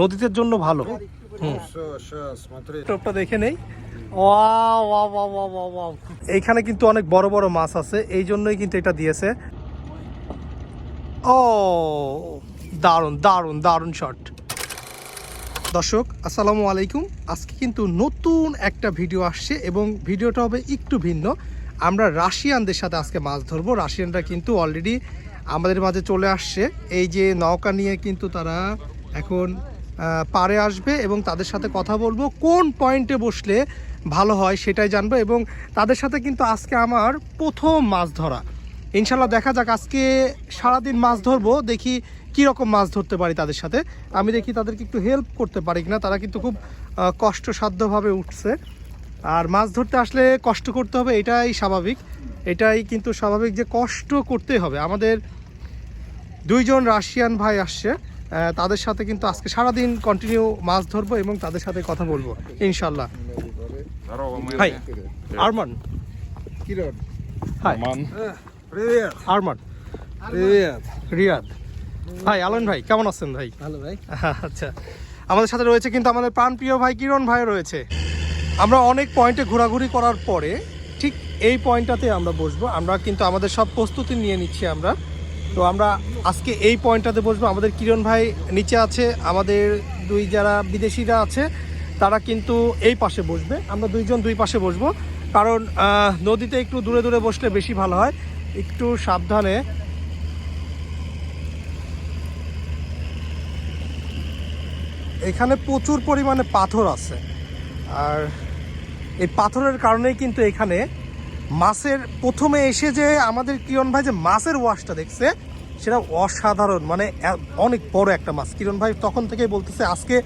নদীদের জন্য ভালো। দেখে নেই। এইখানে কিন্তু অনেক বড় বড় মাছ আছে এই জন্যই কিন্তু এটা দিয়েছে। ও দারুণ দারুণ দারুণ শট দর্শক আসসালামু আলাইকুম। আজকে কিন্তু নতুন একটা ভিডিও আসছে এবং ভিডিওটা হবে একটু ভিন্ন। আমরা রাশিয়ানদের সাথে আজকে মাছ ধরবো। রাশিয়ানরা কিন্তু অলরেডি আমাদের মাঝে চলে আসছে। এই যে নৌকা নিয়ে কিন্তু তারা এখন পাড়ে আসবে এবং তাদের সাথে কথা বলব। কোন পয়েন্টে বসলে ভালো হয় সেটাই জানব এবং তাদের সাথে কিন্তু আজকে আমার প্রথম মাছ ধরা। ইনশাল্লাহ দেখা যাক, আজকে সারাদিন মাছ ধরবো, দেখি কি রকম মাছ ধরতে পারি তাদের সাথে। আমি দেখি তাদেরকে একটু হেল্প করতে পারি কিনা, তারা কিন্তু খুব কষ্টসাধ্যভাবে উঠছে। আর মাছ ধরতে আসলে কষ্ট করতে হবে, এটাই স্বাভাবিক। এটাই কিন্তু স্বাভাবিক যে কষ্ট করতে হবে। আমাদের দুইজন রাশিয়ান ভাই আসছে। তাদের সাথে কিন্তু আজকে সারাদিন কন্টিনিউ মাছ ধরবো এবং তাদের সাথে কথা বলব ইনশাল্লাহ হাই আরমান। কিরণ। হাই আরমান। রিয়াদ। রিয়াদ। ভাই আলন ভাই কেমন আছেন ভাই? ভালো ভাই। আচ্ছা আমাদের সাথে রয়েছে কিন্তু আমাদের প্রাণপ্রিয় ভাই কিরণ ভাই রয়েছে। আমরা অনেক পয়েন্টে ঘোরাঘুরি করার পরে ঠিক এই পয়েন্টটাতে আমরা বসবো। আমরা কিন্তু আমাদের সব প্রস্তুতি নিয়ে নিচ্ছি আমরা। তো আমরা আজকে এই পয়েন্টটাতে বসবো। আমাদের কিরণ ভাই নিচে আছে, আমাদের দুই যারা বিদেশিরা আছে, তারা কিন্তু এই পাশে বসবে। আমরা দুইজন দুই পাশে বসবো। কারণ নদীতে একটু দূরে দূরে বসলে বেশি ভালো হয়। একটু সাবধানে। এখানে প্রচুর পরিমাণে পাথর আছে। আর এই পাথরের কারণেই কিন্তু এখানে মাছের প্রথমে এসে যে আমাদের কিরণ ভাই যে মাছের ওয়াশটা দেখছে, সেটা অসাধারণ মানে অনেক বড় একটা মাছ। কিরণ ভাই তখন থেকেই বলতেছে, আজকে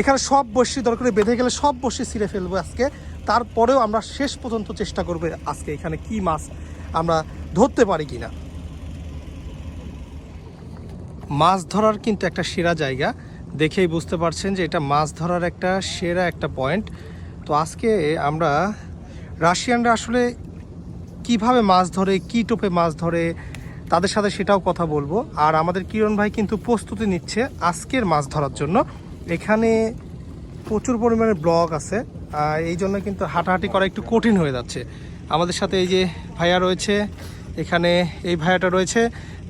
এখানে সব বসি দরকারে, বেঁধে গেলে সব বসি ছিঁড়ে ফেলব আজকে। তারপরেও আমরা শেষ পর্যন্ত চেষ্টা করব আজকে এখানে কি মাছ আমরা ধরতে পারি কিনা। মাছ ধরার কিন্তু একটা সেরা জায়গা। দেখেই বুঝতে পারছেন যে এটা মাছ ধরার একটা সেরা একটা পয়েন্ট। তো আজকে আমরা রাশিয়ানরা আসলে কীভাবে মাছ ধরে, কি টোপে মাছ ধরে, তাদের সাথে সেটাও কথা বলব। আর আমাদের কিরণ ভাই কিন্তু প্রস্তুতি নিচ্ছে আজকের মাছ ধরার জন্য। এখানে প্রচুর পরিমাণে ব্লক আছে। এই জন্য কিন্তু হাঁটাহাঁটি করা একটু কঠিন হয়ে যাচ্ছে। আমাদের সাথে এই যে ভাইয়া রয়েছে, এখানে এই ভাইয়াটা রয়েছে।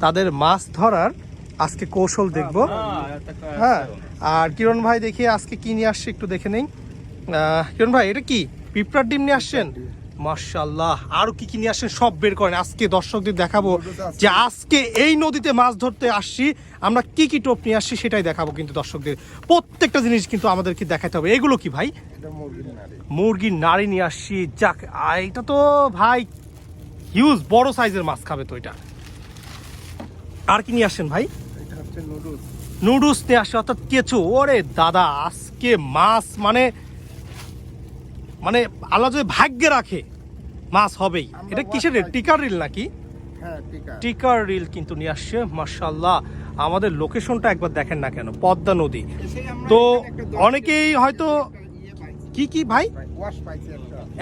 তাদের মাছ ধরার আজকে কৌশল দেখব। হ্যাঁ আর কিরণ ভাই দেখি আজকে কি নিয়ে আসছে একটু দেখে নেই। কিরণ ভাই, এটা কি? পিঁপড়ার ডিম নিয়ে আসছেন? মার্শাল্লাহ আরও কি কি নিয়ে আসছেন? সব বের করেন। আজকে দর্শকদের দেখাবো যে আজকে এই নদীতে মাছ ধরতে আসছি। আমরা কি কি টোপ নিয়ে আসছি সেটাই দেখাবো কিন্তু দর্শকদের। প্রত্যেকটা জিনিস কিন্তু আমাদেরকে দেখাতে হবে। এগুলো কি ভাই? মুরগির নাড়ি। নিয়ে আসছি। যাক এটা তো ভাই হিউজ বড় সাইজের মাছ খাবে তো এটা। আর কি নিয়ে আসছেন ভাই? নুডলস নিয়ে আসছে অর্থাৎ কেঁচো। ওরে দাদা আজকে মাছ মানে মানে আল্লাহ যদি ভাগ্যে রাখে মাছ হবেই। এটা কিসের রিল টিকার রিল নাকি? হ্যাঁ টিকার। রিল কিন্তু নিয়ে আসছে মার্শাল্লাহ আমাদের লোকেশনটা একবার দেখেন না কেন? পদ্মা নদী। তো অনেকেই হয়তো কি কি ভাই?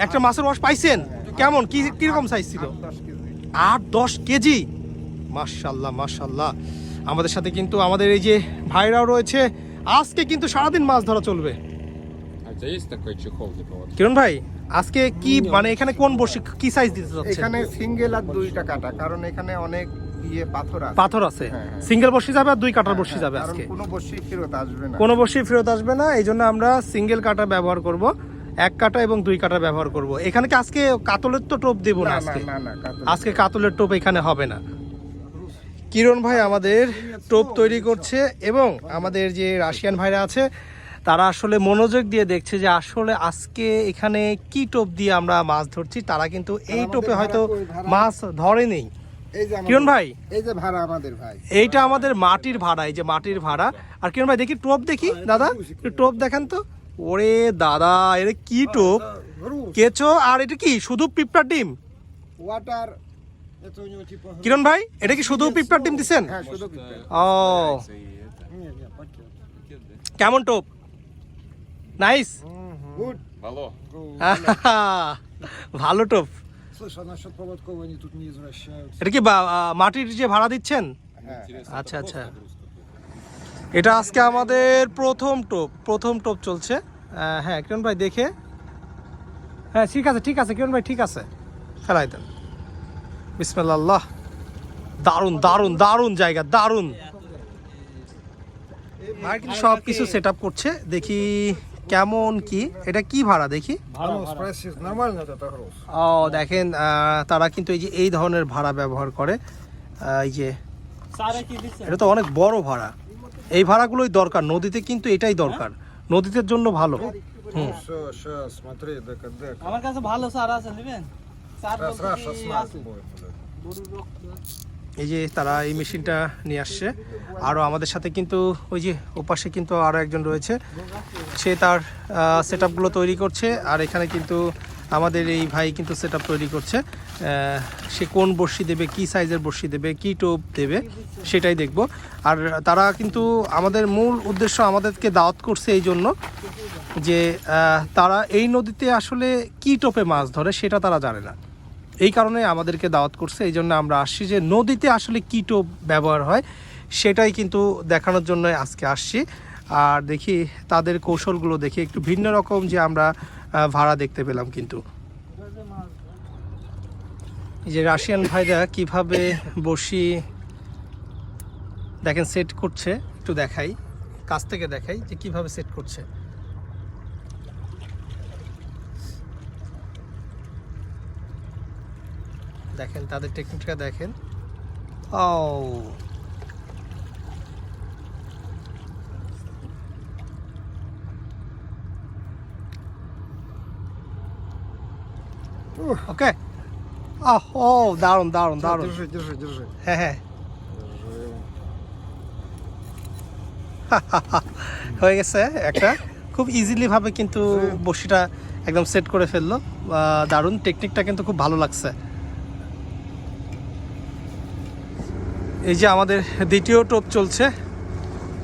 একটা। মাছের ওয়াশ পাইছেন? কেমন? কি কীরকম সাইজ ছিল? আট দশ কেজি। মার্শাল্লাহ মার্শাল্লাহ আমাদের সাথে কিন্তু আমাদের এই যে ভাইরাও রয়েছে। আজকে কিন্তু সারাদিন মাছ ধরা চলবে। у тебя есть такой чехол типа вот? কিরণ ভাই আজকে কি মানে এখানে কোন বসে কি সাইজ দিতে চাচ্ছেন এখানে সিঙ্গেল আর দুইটা কাটা কারণ এখানে অনেক ইয়ে পাথর আছে পাথর আছে হ্যাঁ, হ্যাঁ। সিঙ্গেল বসি যাবে আর দুই কাটার বসি হ্যাঁ, যাবে কারণ আজকে কোনো বসি ফেরত আসবে না কোনো বসি ফেরত আসবে না এই জন্য আমরা সিঙ্গেল কাটা ব্যবহার করব এক কাটা এবং দুই কাটা ব্যবহার করব এখানে কি আজকে কাতলের তো টোপ দেবো না না না আজকে না না কাতল। আজকে কাতলের টোপ এখানে হবে না কিরণ ভাই আমাদের টোপ তৈরি করছে এবং আমাদের যে রাশিয়ান ভাইরা আছে তারা আসলে মনোযোগ দিয়ে দেখছে যে আসলে আজকে এখানে কি টোপ দিয়ে আমরা মাছ ধরছি তারা কিন্তু এই টোপে হয়তো? মাছ ধরে নেই এই যে আমাদের- কিরণ ভাই এই যে ভাড়া আমাদের ভাই এইটা আমাদের মাটির ভাড়া এই যে মাটির ভাড়া আর কিরণ ভাই দেখি টোপ দেখি দাদা টোপ দেখেন তো ওরে দাদা এটা কি টোপ কেচো আর এটা কি শুধু পিঁপড়ার ডিম ওয়াটার কিরণ ভাই এটা কি শুধু পিঁপড়ার ডিম দিছেন হ্যাঁ। ও কেমন টোপ নাইস গুড Алло. ভালো টোপ Слышь, а насчет поводков они тут не извращаются. এটা কি বা- আ, মাটির যে ভাড়া দিচ্ছেন হ্যাঁ আচ্ছা আচ্ছা এটা আজকে আমাদের প্রথম টোপ প্রথম টোপ চলছে আহ, হ্যাঁ কিরণ ভাই দেখে হ্যাঁ ঠিক আছে ঠিক আছে কিরণ ভাই ঠিক আছে ফেলাই দেন বিসমিল্লাহ দারুণ দারুণ দারুণ জায়গা দারুণ ভাই কিন্তু সব কিছু সেট আপ করছে দেখি কেমন কি? এটা কি ভাড়া দেখি? ও দেখেন তারা কিন্তু এই যে এই ধরনের ভাড়া ব্যবহার করে। এই যে এটা তো অনেক বড় ভাড়া। এই ভাড়াগুলোই দরকার। নদীতে কিন্তু এটাই দরকার। নদীতে জন্য ভালো। আমার কাছে ভালো সার আছে নেবেন? এই যে তারা এই মেশিনটা নিয়ে আসছে। আরও আমাদের সাথে কিন্তু ওই যে ওপাশে কিন্তু আরও একজন রয়েছে। সে তার সেট তৈরি করছে আর এখানে কিন্তু আমাদের এই ভাই কিন্তু সেট তৈরি করছে। সে কোন বর্ষি দেবে, কি সাইজের বর্ষি দেবে, কি টোপ দেবে সেটাই দেখব। আর তারা কিন্তু আমাদের মূল উদ্দেশ্য আমাদেরকে দাওয়াত করছে এই জন্য যে তারা এই নদীতে আসলে কি টোপে মাছ ধরে সেটা তারা জানে না। এই কারণে আমাদেরকে দাওয়াত করছে, এই জন্য আমরা আসছি যে নদীতে আসলে কী ব্যবহার হয় সেটাই কিন্তু দেখানোর জন্য আজকে আসছি। আর দেখি তাদের কৌশলগুলো দেখি, একটু ভিন্ন রকম যে আমরা ভাড়া দেখতে পেলাম কিন্তু। যে রাশিয়ান ভাইরা কীভাবে বসি, দেখেন সেট করছে, একটু দেখাই, কাছ থেকে দেখাই যে কীভাবে সেট করছে। দেখেন তাদের টেকনিকটা দেখেন ও ওকে আহ ও দারুণ দারুণ Всё, দারুণ Держи, держи, держи. হ্যাঁ হ্যাঁ Держи. হয়ে গেছে একটা খুব ইজিলি ভাবে কিন্তু বসিটা একদম সেট করে ফেললো আহ, দারুণ টেকনিকটা কিন্তু খুব ভালো লাগছে এই যে আমাদের দ্বিতীয় টোপ চলছে।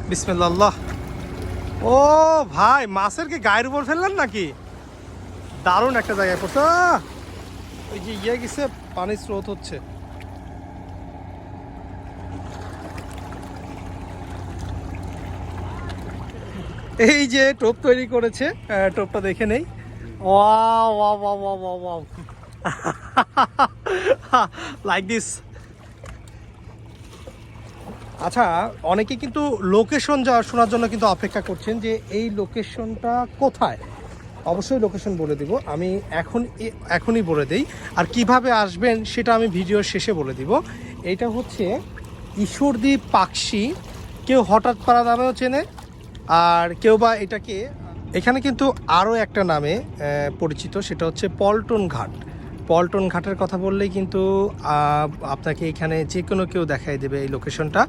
বিসমিল্লাহ। ও ভাই, মাছের কি গায়ের উপর ফেললেন নাকি? দারুণ একটা জায়গায় পড়ছে। ওই যে ইয়ে গেছে, পানির স্রোত হচ্ছে। এই যে টোপ তৈরি করেছে টোপটা দেখে নেই। Wow wow wow wow wow like this আচ্ছা অনেকে কিন্তু লোকেশন যা শোনার জন্য কিন্তু অপেক্ষা করছেন যে এই লোকেশনটা কোথায়? অবশ্যই লোকেশন বলে দিব। আমি এখন এখনই বলে দিই। আর কীভাবে আসবেন সেটা আমি ভিডিওর শেষে বলে দিব। এটা হচ্ছে ঈশ্বরদীপ পাকশি। কেউ হঠাৎ পাড়া নামেও চেনে। আর কেউ বা এটাকে, এখানে কিন্তু আরও একটা নামে পরিচিত। সেটা হচ্ছে পল্টন ঘাট। পল্টন ঘাটের কথা বললেই কিন্তু আপনাকে এখানে যে কোনো কেউ দেখাই দেবে এই লোকেশনটা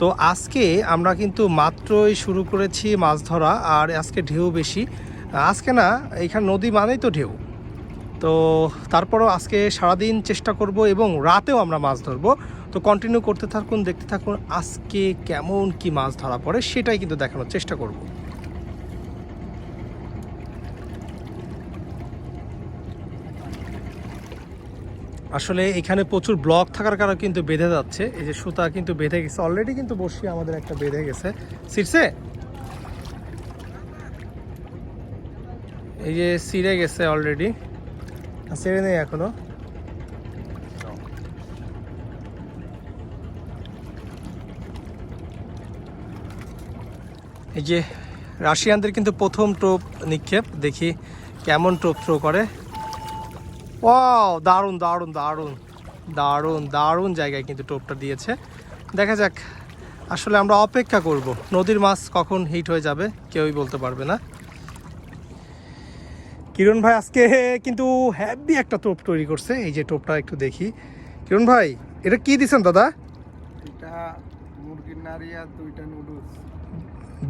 তো আজকে আমরা কিন্তু মাত্রই শুরু করেছি মাছ ধরা, আর আজকে ঢেউ বেশি। আজকে না, এখানে নদী মানেই তো ঢেউ। তো তারপরও আজকে সারাদিন চেষ্টা করব এবং রাতেও আমরা মাছ ধরবো। তো কন্টিনিউ করতে থাকুন, দেখতে থাকুন, আজকে কেমন কি মাছ ধরা পড়ে, সেটাই কিন্তু দেখানোর চেষ্টা করব। আসলে এখানে প্রচুর ব্লক থাকার কারণে কিন্তু বেঁধে যাচ্ছে। এই যে সুতা কিন্তু বেঁধে গেছে। অলরেডি কিন্তু বসি আমাদের একটা বেঁধে গেছে। সিরছে এই যে সিরে গেছে অলরেডি ছেড়ে নেই এখনও। এই যে রাশিয়ানদের কিন্তু প্রথম টোপ নিক্ষেপ। দেখি কেমন টোপ থ্রো করে। ও দারুণ দারুণ দারুণ। দারুণ দারুণ জায়গায় কিন্তু টোপটা দিয়েছে। দেখা যাক আসলে আমরা অপেক্ষা করব। নদীর মাছ কখন হিট হয়ে যাবে কেউই বলতে পারবে না। কিরণ ভাই আজকে কিন্তু হ্যাভি একটা টোপ তৈরি করছে। এই যে টোপটা একটু দেখি। কিরণ ভাই এটা কি দিছেন দাদা? এটা মুরগির নাড়ি আর দুইটা নুডলস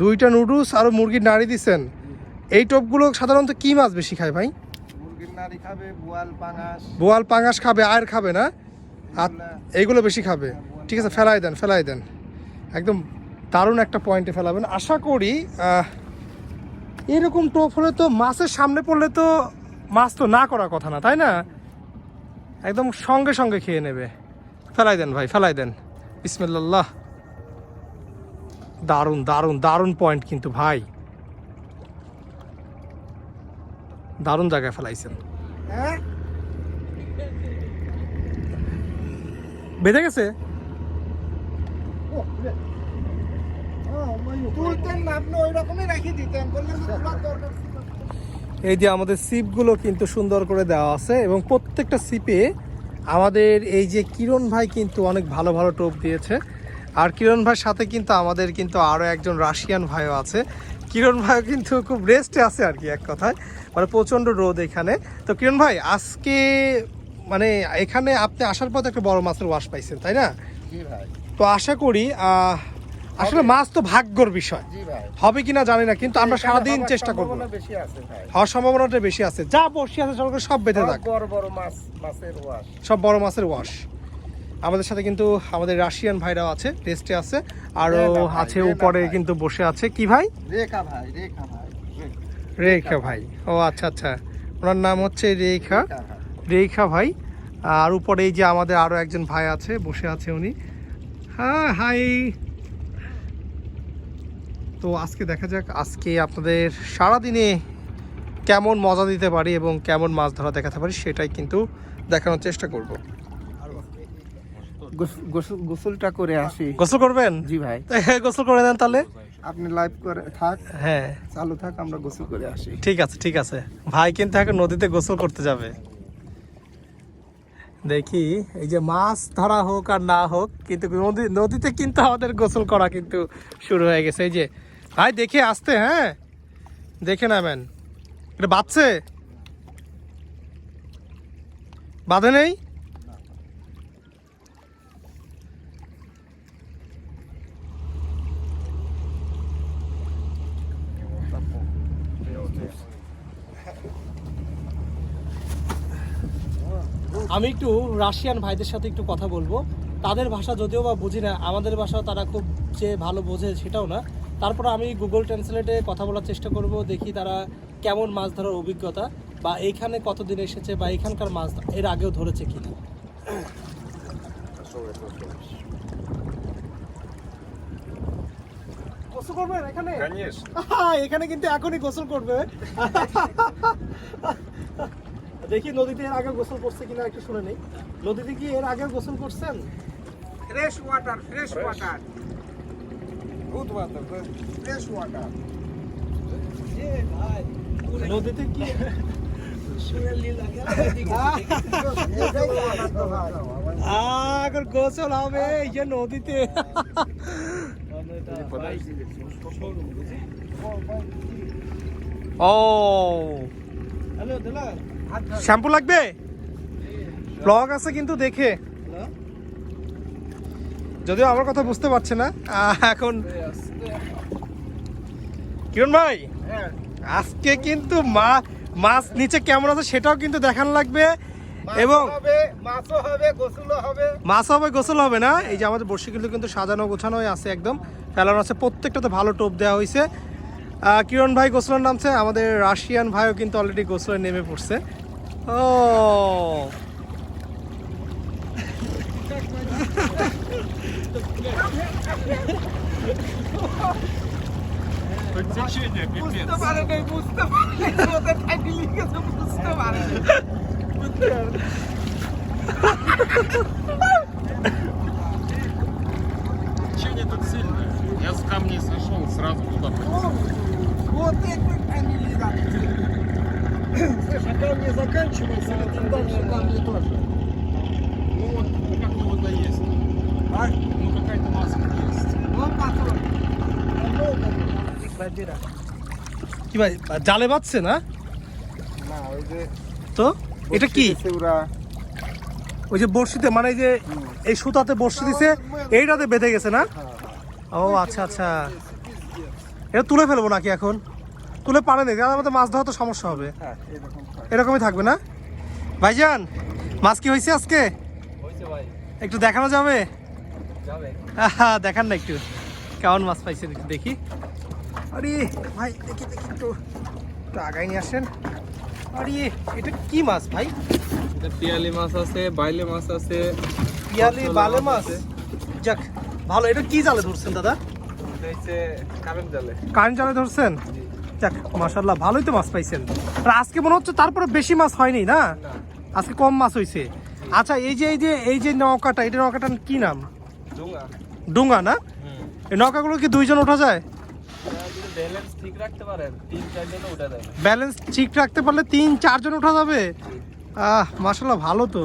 দুইটা নুডলস আর মুরগির নাড়ি দিছেন। এই টোপগুলো সাধারণত কি মাছ বেশি খায় ভাই? খাবে বোয়াল পাঙাশ। বোয়াল পাঙাশ খাবে আয়ের খাবে না? আর এইগুলো বেশি খাবে। ঠিক আছে ফেলাই দেন ফেলাই দেন। একদম দারুণ একটা পয়েন্টে ফেলাবেন। আশা করি এরকম টোপ হলে তো মাছের সামনে পড়লে তো মাছ তো না করার কথা না তাই না? একদম সঙ্গে সঙ্গে খেয়ে নেবে। ফেলাই দেন ভাই ফেলাই দেন। বিসমিল্লাহ। দারুণ দারুণ দারুণ পয়েন্ট কিন্তু ভাই। দারুণ জায়গায় ফেলাইছেন। হ্যাঁ বেঁধে গেছে? না। এই যে আমাদের সিপগুলো কিন্তু সুন্দর করে দেওয়া আছে এবং প্রত্যেকটা সিপে আমাদের এই যে কিরণ ভাই কিন্তু অনেক ভালো ভালো টোপ দিয়েছে। আর কিরণ ভাইয়ের সাথে কিন্তু আমাদের কিন্তু আরও একজন রাশিয়ান ভাইও আছে। কিরণ ভাই কিন্তু খুব রেস্টে আছে আর কি এক কথায়। মানে প্রচণ্ড রোদ এখানে। তো কিরণ ভাই আজকে মানে এখানে আপনি আসার পথে একটা বড় মাছের ওয়াশ পাইছেন তাই না? তো আশা করি আসলে মাছ তো ভাগ্যর বিষয়। হবে কিনা জানি না কিন্তু আমরা সারাদিন চেষ্টা করব। হওয়ার সম্ভাবনাটা বেশি আছে। যা বসি আছে সব বেঁধে থাক। সব বড় মাছের ওয়াশ আমাদের সাথে কিন্তু আমাদের রাশিয়ান ভাইরাও আছে টেস্টে আছে আরও আছে উপরে কিন্তু বসে আছে। কি ভাই? রেখা ভাই রেখা ভাই রেখা ভাই। ও আচ্ছা আচ্ছা। ওনার নাম হচ্ছে রেখা। রেখা ভাই। আর উপরে এই যে আমাদের আরও একজন ভাই আছে বসে আছে উনি। হ্যাঁ হাই। তো আজকে দেখা যাক আজকে আপনাদের সারাদিনে কেমন মজা দিতে পারি এবং কেমন মাছ ধরা দেখাতে পারি সেটাই কিন্তু দেখানোর চেষ্টা করব। গোসলটা করে আসি। গোসল করবেন? জি ভাই। গোসল করে দেন তাহলে। আপনি লাইভ করে থাক। হ্যাঁ। চালু থাক আমরা গোসল করে আসি। ঠিক আছে ঠিক আছে। ভাই কিন্তু এখন নদীতে গোসল করতে যাবে। দেখি এই যে মাছ ধরা হোক আর না হোক কিন্তু নদী নদীতে কিন্তু আমাদের গোসল করা কিন্তু শুরু হয়ে গেছে। এই যে ভাই দেখে আসতে হ্যাঁ? দেখে নামেন। এটা বাঁচছে বাঁধে নেই? আমি একটু রাশিয়ান ভাইদের সাথে একটু কথা বলব। তাদের ভাষা যদিও বা বুঝি না আমাদের ভাষা তারা খুব যে ভালো বোঝে সেটাও না। তারপরে আমি গুগল ট্রান্সলেটে কথা বলার চেষ্টা করব দেখি তারা কেমন মাছ ধরার অভিজ্ঞতা বা এইখানে কতদিন এসেছে বা এখানকার মাছ এর আগেও ধরেছে কিনা। এখানে কিন্তু এখনই গোসল করবে। দেখি নদীতে এর আগে গোসল করছে কিনা একটু শুনে নেই। নদীতে কি এর আগে গোসল করছেন? Fresh water fresh water Good water fresh water নদীতে কি? আগর গোসল হবে এই যে নদীতে। ও। শ্যাম্পু লাগবে? ব্লগ আছে কিন্তু দেখে। যদিও আমার কথা বুঝতে পারছে না এখন। কিরণ ভাই আজকে কিন্তু মা মাছ নিচে কেমন আছে সেটাও কিন্তু দেখানো লাগবে। এবং মাছও হবে গোসলও হবে। মাছ হবে গোসল হবে না? এই যে আমাদের বর্ষিগুলো কিন্তু সাজানো গোছানো আছে একদম। ফেলানো আছে প্রত্যেকটাতে ভালো টোপ দেওয়া হয়েছে কিরণ ভাই গোসলের নামছে আমাদের রাশিয়ান ভাইও কিন্তু অলরেডি গোসলে নেমে পড়ছে ও Течение, пипец. পারে নাই বুঝতে পারে ওদের টাইটেল লিখেছে বুঝতে পারে Течение тут сильное. Я с камней сошел, сразу туда полетел. вот это они Слушай, камни заканчиваются, а дальше камни тоже. Ну вот, ну как ну вода есть. А? Ну какая-то маска есть. вон патрон কি ভাই জালে বাঁধছে না না ওই যে তো এটা কি বসে ওরা ওই যে বর্ষিতে মানে এই যে এই সুতাতে বর্ষি দিছে এইটাতে বেঁধে গেছে না ও আচ্ছা আচ্ছা এটা তুলে ফেলব নাকি এখন? তুলে পারে নেই আমাদের মাছ ধরা তো সমস্যা হবে। হ্যাঁ এরকম। এরকমই থাকবে না? ভাইজান মাছ কি হয়েছে আজকে? একটু দেখানো যাবে? দেখান না একটু। কেমন মাছ পাইছেন একটু দেখি। আরে ভাই দেখি দেখি একটু। একটু আগাই নিয়ে আসেন। আরে এটা কি মাছ ভাই? এটা পিয়ালি মাছ আছে বাইলে মাছ আছে পিয়ালি বালে মাছ যাক ভালো। এটা কি জালে ধরছেন দাদা? কারেন্ট জালে। ধরছেন? যাক মাশাল্লাহ ভালোই তো মাছ পাইছেন। আর আজকে মনে হচ্ছে তারপরে বেশি মাছ হয়নি না? আজকে কম মাছ হয়েছে আচ্ছা এই যে এই যে এই যে নৌকাটা এটা নৌকাটার কি নাম? ডুঙ্গা। না? এই নৌকাগুলো কি দুইজন ওঠা যায়? ব্যালেন্স ঠিক রাখতে পারলে তিন চারজন ওঠা যাবে? আহ মাশাল্লাহ ভালো তো।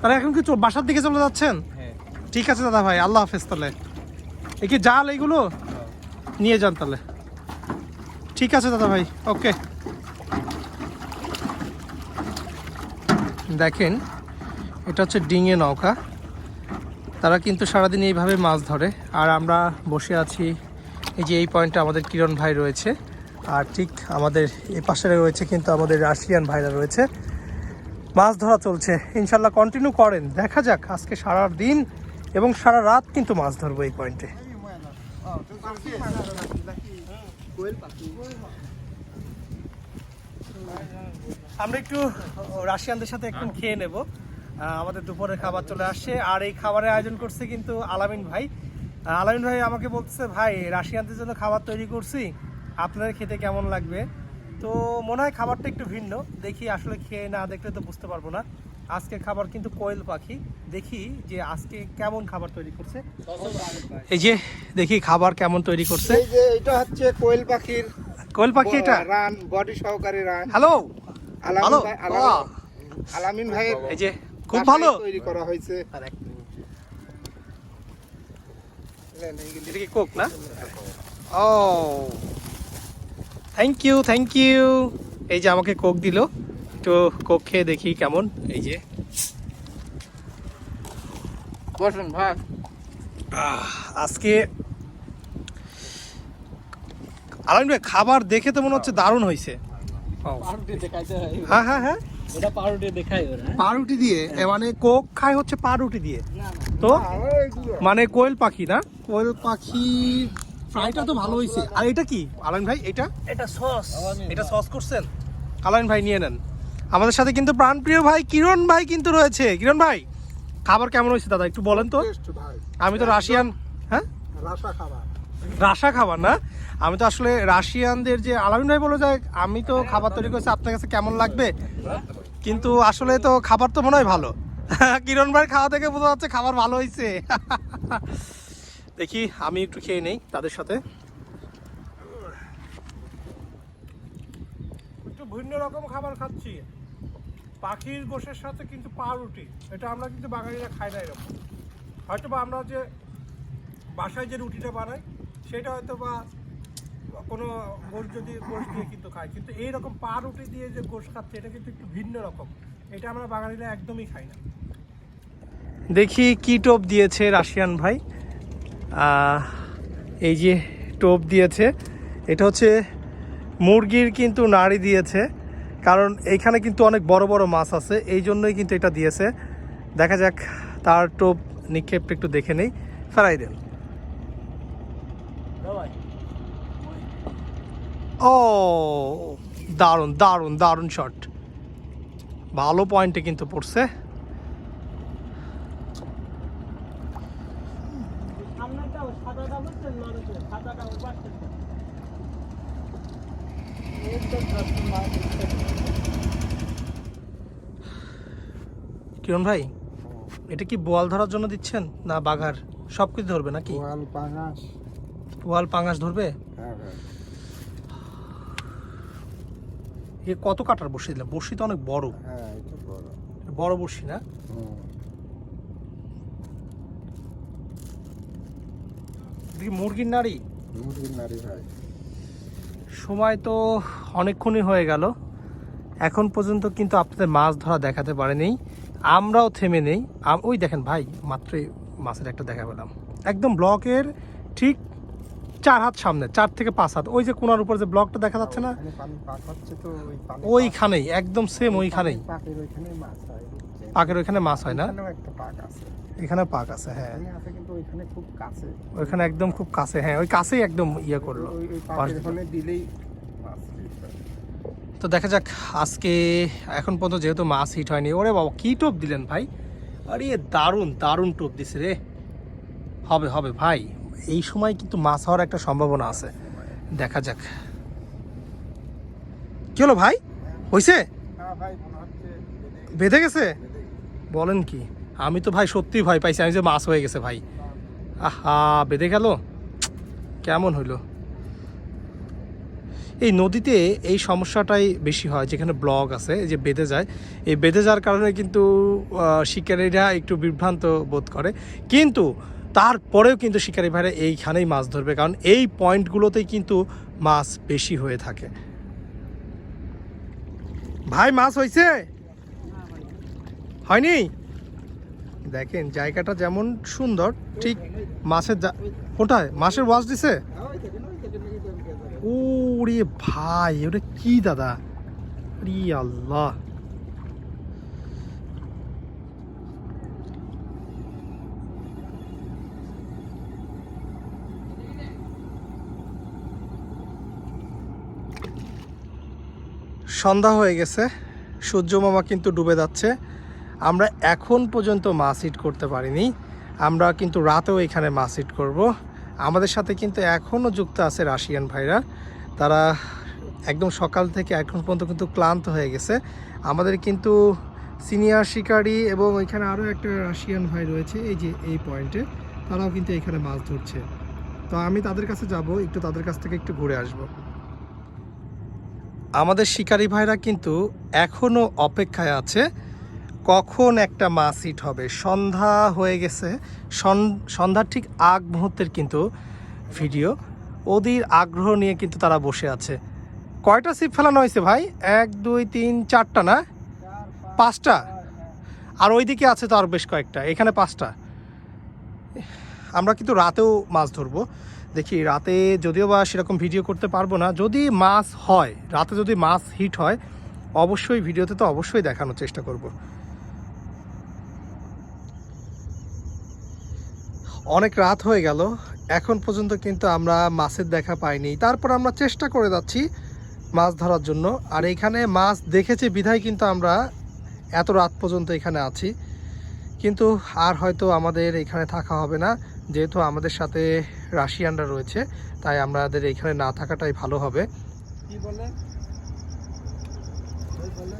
তাহলে এখন কি বাসার দিকে চলে যাচ্ছেন? হ্যাঁ। ঠিক আছে দাদা ভাই আল্লাহ হাফেজ তাহলে। এ কি জাল এইগুলো? নিয়ে যান তাহলে। ঠিক আছে দাদা ভাই, ওকে। দেখেন, এটা হচ্ছে ডিঙে নৌকা। তারা কিন্তু সারাদিন এইভাবে মাছ ধরে। আর আমরা বসে আছি, এই যে এই পয়েন্টে আমাদের কিরণ ভাই রয়েছে। আর ঠিক আমাদের এই পাশে রয়েছে কিন্তু আমাদের রাশিয়ান ভাইরা রয়েছে। মাছ ধরা চলছে। ইনশাল্লাহ কন্টিনিউ করেন। দেখা যাক আজকে সারা দিন এবং সারা রাত কিন্তু মাছ ধরবো এই পয়েন্টে। আমরা একটু রাশিয়ানদের সাথে একটু খেয়ে নেব। আমাদের দুপুরের খাবার চলে আসছে। আর এই খাবারের আয়োজন করছে কিন্তু আলামিন ভাই। আলামিন ভাই আমাকে বলছে ভাই, রাশিয়ানদের জন্য খাবার তৈরি করছি। আপনার খেতে কেমন লাগবে? তো মনে হয় খাবারটা একটু ভিন্ন। দেখি আসলে খেয়ে না দেখলে তো বুঝতে পারব না। আজকের খাবার কিন্তু কোয়েল পাখি। দেখি যে আজকে কেমন খাবার তৈরি করছে। এই যে দেখি খাবার কেমন তৈরি করছে। এই যে এটা হচ্ছে কোয়েল পাখির কোয়েল পাখি এটা? রান বডি সহকারে রান। হ্যালো? আলামিন ভাই- আলামিন- আলামিন ভাইয়ের এই যে খুব ভালো। তৈরি করা হয়েছে। এটা কি কোক না? ও। থ্যাংক ইউ থ্যাংক ইউ এই যে আমাকে কোক দিল। একটু কোক খেয়ে দেখি কেমন। এই যে। বসুন ভাই। আজকে আলামিন ভাই খাবার দেখে তো মনে হচ্ছে দারুণ হয়েছে। হ্যাঁ। হ্যাঁ। হ্যাঁ পাউরুটি দিয়ে? মানে কোক খায় হচ্ছে পাউরুটি দিয়ে। তো? মানে কোয়েল পাখি না? কোয়েল পাখি ফ্রাইটা তো ভালো হয়েছে। আর এটা কি? আলামিন ভাই এটা? এটা সস। এটা সস করছেন? আলামিন ভাই নিয়ে নেন। আমাদের সাথে কিন্তু প্রাণপ্রিয় ভাই কিরণ ভাই কিন্তু রয়েছে। কিরণ ভাই খাবার কেমন হয়েছে দাদা একটু বলেন তো? ভাই। আমি তো রাশিয়ান হ্যাঁ? রাসা খাবার। রাশা খাবার না? আমি তো আসলে রাশিয়ানদের যে আলামিন ভাই বলে যায় আমি তো খাবার তৈরি করছি আপনার কাছে কেমন লাগবে? কিন্তু আসলে তো খাবার তো মনে হয় ভালো। কিরণ ভাই খাওয়া থেকে বোঝা যাচ্ছে খাবার ভালো হয়েছে। দেখি আমি একটু খেয়ে নেই তাদের সাথে। একটু ভিন্ন রকম খাবার খাচ্ছি। পাখির গোশের সাথে কিন্তু পাউরুটি, এটা আমরা কিন্তু বাঙালিরা খাই না এরকম। হয়তো বা আমরা যে বাসায় যে রুটিটা বানাই, সেটা হয়তো বা কোনো গোশ যদি, গোশ দিয়ে কিন্তু খাই কিন্তু এইরকম পা রুটি দিয়ে যে গোশ খাচ্ছে, এটা কিন্তু একটু ভিন্ন রকম। এটা আমরা বাঙালিরা একদমই খাই না। দেখি কি টোপ দিয়েছে রাশিয়ান ভাই। এই যে টোপ দিয়েছে, এটা হচ্ছে মুরগির কিন্তু নাড়ি দিয়েছে। কারণ এইখানে কিন্তু অনেক বড় বড় মাছ আছে, এই জন্যই কিন্তু এটা দিয়েছে। দেখা যাক, তার টোপ নিক্ষেপটা একটু দেখে নেই। ফেরাই দেন। ও, দারুণ দারুণ দারুণ শট ভালো পয়েন্টে কিন্তু পড়ছে। কিরণ ভাই এটা কি বোয়াল ধরার জন্য দিচ্ছেন না বাঘার? সব কিছু ধরবে নাকি? পাঙাশ। বোয়াল পাঙাশ ধরবে? হ্যাঁ এ কত কাটার বসি দিলাম? বসি তো অনেক বড়। হ্যাঁ বড়। বড় বসি না? মুরগির নাড়ি? মুরগির নারী ভাই। সময় তো অনেকক্ষণই হয়ে গেল। এখন পর্যন্ত কিন্তু আপনাদের মাছ ধরা দেখাতে পারেনি। আমরাও থেমে নেই। ওই দেখেন ভাই মাত্রই মাছের একটা দেখা পেলাম। একদম ব্লকের ঠিক চার হাত সামনে চার থেকে পাঁচ হাত। ওই যে কোনার উপর যে ব্লকটা দেখা যাচ্ছে না? ওইখানেই একদম সেম ওইখানেই পাকের ওইখানে মাছ হয় না? এখানে পাক আছে। হ্যাঁ। ওইখানে একদম খুব কাছে হ্যাঁ ওই কাছেই একদম ইয়ে করল দিলেই। তো দেখা যাক, আজকে, এখন পর্যন্ত যেহেতু মাছ হিট হয়নি, ওরে বাবা, কি টোপ দিলেন ভাই? আরে, দারুণ দারুণ টোপ দিছে রে। হবে হবে ভাই, এই সময় কিন্তু মাছ হওয়ার একটা সম্ভাবনা আছে। দেখা যাক। কি হলো ভাই? হয়েছে হ্যাঁ বেঁধে গেছে? বলেন কি, আমি তো ভাই সত্যি ভয় পাইছি, আমি যে মাছ হয়ে গেছে ভাই। আহা, বেঁধে গেল? কেমন হইল? এই নদীতে এই সমস্যাটাই বেশি হয়, যেখানে ব্লক আছে যে বেঁধে যায়। এই বেঁধে যাওয়ার কারণে কিন্তু শিকারীরা একটু বিভ্রান্ত বোধ করে। কিন্তু তারপরেও কিন্তু শিকারী ভাইরা এইখানেই মাছ ধরবে, কারণ এই পয়েন্টগুলোতেই কিন্তু মাছ বেশি হয়ে থাকে। ভাই, মাছ হয়েছে হয়নি? দেখেন, জায়গাটা যেমন সুন্দর, ঠিক মাছের কোথায়? মাছের ওয়াশ দিছে? ওরে ভাই, ওটা কি দাদা? আল্লাহ। সন্ধ্যা হয়ে গেছে, সূর্য মামা কিন্তু ডুবে যাচ্ছে। আমরা এখন পর্যন্ত মাছ হিট করতে পারিনি, আমরা কিন্তু রাতেও এখানে মাছ হিট করব। আমাদের সাথে কিন্তু এখনও যুক্ত আছে রাশিয়ান ভাইরা। তারা একদম সকাল থেকে এখন পর্যন্ত কিন্তু ক্লান্ত হয়ে গেছে। আমাদের কিন্তু সিনিয়র শিকারি এবং ওইখানে আরও একটা রাশিয়ান ভাই রয়েছে, এই যে এই পয়েন্টে। তারাও কিন্তু এখানে মাছ ধরছে। তো আমি তাদের কাছে যাব, একটু তাদের কাছ থেকে একটু ঘুরে আসব। আমাদের শিকারী ভাইরা কিন্তু এখনও অপেক্ষায় আছে। কখন একটা মাছ হিট হবে? সন্ধ্যা হয়ে গেছে। সন- সন্ধ্যার ঠিক আগ মুহূর্তের কিন্তু ভিডিও ওদের আগ্রহ নিয়ে কিন্তু তারা বসে আছে। কয়টা সিপ ফেলানো হয়েছে ভাই? এক, দুই, তিন, চারটা না? পাঁচটা? আর ওইদিকে আছে তো আর বেশ কয়েকটা। এখানে পাঁচটা। আমরা কিন্তু রাতেও মাছ ধরবো। দেখি, রাতে যদিও বা সেরকম ভিডিও করতে পারব না। যদি মাছ হয়, রাতে যদি মাছ হিট হয়, অবশ্যই ভিডিওতে তো অবশ্যই দেখানোর চেষ্টা করব। অনেক রাত হয়ে গেল। এখন পর্যন্ত কিন্তু আমরা মাছের দেখা পাইনি। তারপর আমরা চেষ্টা করে যাচ্ছি মাছ ধরার জন্য। আর এখানে মাছ দেখেছে বিধায় কিন্তু আমরা এত রাত পর্যন্ত এখানে আছি। কিন্তু আর হয়তো আমাদের এখানে থাকা হবে না। যেহেতু আমাদের সাথে রাশিয়ানরা রয়েছে, তাই আমাদের এখানে না থাকাটাই ভালো হবে। কি বলে ওই বলে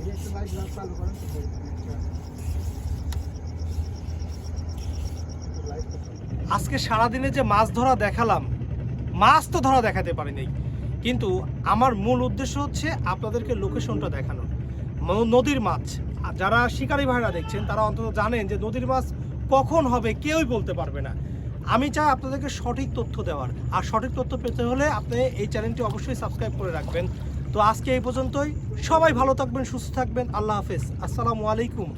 এই একটু লাইট লাইট চালু করেন তো আজকে সারাদিনে যে মাছ ধরা দেখালাম, মাছ তো ধরা দেখাতে পারি পারিনি। কিন্তু আমার মূল উদ্দেশ্য হচ্ছে আপনাদেরকে লোকেশনটা দেখানো নদীর মাছ। যারা শিকারী ভাইরা দেখছেন, তারা অন্তত জানেন যে নদীর মাছ কখন হবে, কেউই বলতে পারবে না। আমি চাই আপনাদেরকে সঠিক তথ্য দেওয়ার। আর সঠিক তথ্য পেতে হলে আপনি এই চ্যানেলটি অবশ্যই সাবস্ক্রাইব করে রাখবেন। তো আজকে এই পর্যন্তই। সবাই ভালো থাকবেন, সুস্থ থাকবেন। আল্লাহ হাফেজ। আসসালামু আলাইকুম।